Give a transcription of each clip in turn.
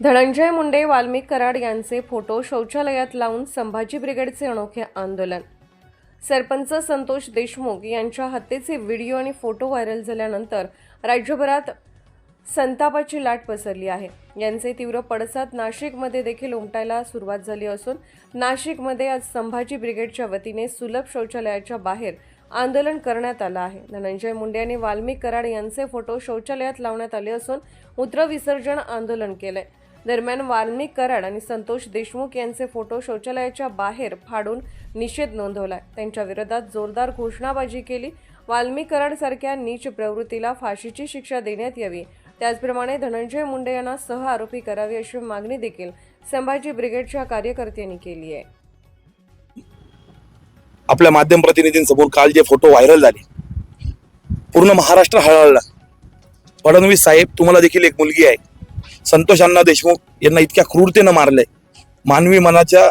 धनंजय मुंडे वाल्मिक कराड यांचे फोटो शौचालयात लावून संभाजी ब्रिगेडचे अनोखे आंदोलन. सरपंच संतोष देशमुख यांच्या हत्येचे व्हिडिओ आणि फोटो व्हायरल झाल्यानंतर राज्यभरात संतापाची लाट पसरली आहे. यांचे तीव्र पडसाद नाशिकमध्ये देखील उमटायला सुरुवात झाली असून नाशिकमध्ये आज संभाजी ब्रिगेडच्या वतीने सुलभ शौचालयाच्या बाहेर आंदोलन करण्यात आलं आहे. धनंजय मुंडे यांनी वाल्मिक कराड यांचे फोटो शौचालयात लावण्यात आले असून मूत्रविसर्जन आंदोलन केलंय. दरम्यान वाल्मिक कराड आणि संतोष देशमुख यांचे फोटो शौचालयाच्या बाहेर फाडून निषेध नोंदवलाय. त्यांच्या विरोधात जोरदार घोषणाबाजी केली. वाल्मिक कराड सारख्या नीच प्रवृत्तीला फाशीची शिक्षा देण्यात यावी. त्याचप्रमाणे धनंजय मुंडे यांना सह आरोपी करावी अशी मागणी देखील संभाजी ब्रिगेडच्या कार्यकर्त्यांनी केली आहे. आपल्या माध्यम प्रतिनिधींसमोर काल जे फोटो व्हायरल झाले पूर्ण महाराष्ट्र हळहळला. फडणवीस साहेब तुम्हाला देखील एक मुलगी आहे. संतोष अण्णा देशमुख यांना इतक्या क्रूरतेनं मारलंय. मानवी मनाच्या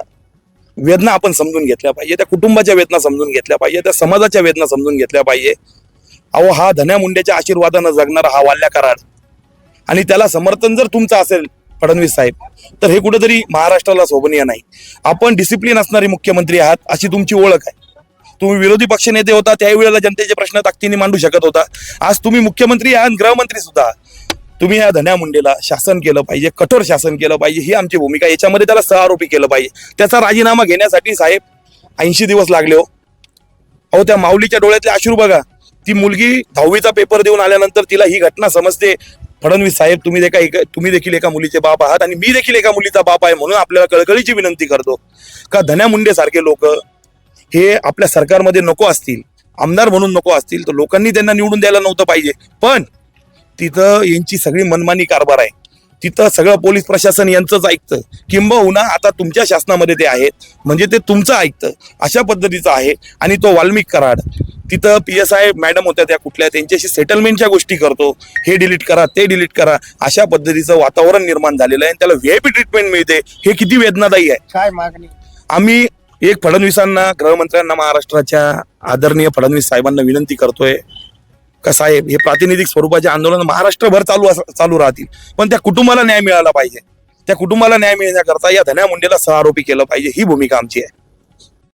वेदना आपण समजून घेतल्या पाहिजे त्या कुटुंबाच्या वेदना समजून घेतल्या पाहिजे त्या समाजाच्या वेदना समजून घेतल्या पाहिजे. अहो हा धन्या मुंड्याच्या आशीर्वादानं जगणारा हा वाल्या कराड. आणि त्याला समर्थन जर तुमचं असेल फडणवीस साहेब तर हे कुठेतरी महाराष्ट्राला शोभनीय नाही. आपण डिसिप्लिन असणारे मुख्यमंत्री आहात अशी तुमची ओळख आहे. तुम्ही विरोधी पक्ष नेते होता त्यावेळेला जनतेचे प्रश्न ताकदीने मांडू शकत होता. आज तुम्ही मुख्यमंत्री आहात गृहमंत्री सुद्धा आहात. तुम्ही या धन्या मुंडेला शासन केलं पाहिजे कठोर शासन केलं पाहिजे ही आमची भूमिका याच्यामध्ये त्याला सहआरोपी केलं पाहिजे. त्याचा राजीनामा घेण्यासाठी साहेब ऐंशी दिवस लागले हो. अहो त्या माऊलीच्या डोळ्यातले अश्रू बघा. ती मुलगी दहावीचा पेपर देऊन आल्यानंतर तिला ही घटना समजते. फडणवीस साहेब तुम्ही देखा तुम्ही देखील एका मुलीचे बाप आहात आणि मी देखील एका मुलीचा बाप आहे म्हणून आपल्याला कळकळीची विनंती करतो. का धन्या मुंडे सारखे लोक हे आपल्या सरकारमध्ये नको असतील. आमदार म्हणून नको असतील तर लोकांनी त्यांना निवडून द्यायला नव्हतं पाहिजे. पण तिथं यांची सगळी मनमानी कारभार आहे. तिथं सगळं पोलीस प्रशासन यांचंच ऐकतं. किंबहुना आता तुमच्या शासनामध्ये ते आहेत. म्हणजे ते तुमचं ऐकतं. अशा पद्धतीचं आहे. आणि तो वाल्मिक कराड. तिथं पी एस आय मॅडम होत्या त्या कुठल्या त्यांच्याशी सेटलमेंटच्या गोष्टी करतो. हे डिलीट करा ते डिलीट करा. अशा पद्धतीचं वातावरण निर्माण झालेलं आहे आणि त्याला व्हीआयपी ट्रीटमेंट मिळते. हे किती वेदनादायी आहे. काय मागणी? आम्ही एक फडणवीसांना गृहमंत्र्यांना महाराष्ट्राच्या आदरणीय फडणवीस साहेबांना विनंती करतोय. का साहेब हे प्रातिनिधिक स्वरूपाचे आंदोलन महाराष्ट्रभर चालू चालू राहतील. पण त्या कुटुंबाला न्याय मिळाला पाहिजे. त्या कुटुंबाला न्याय मिळण्याकरता या धन्या मुंडेला सहआरोपी केलं पाहिजे. ही भूमिका आमची आहे.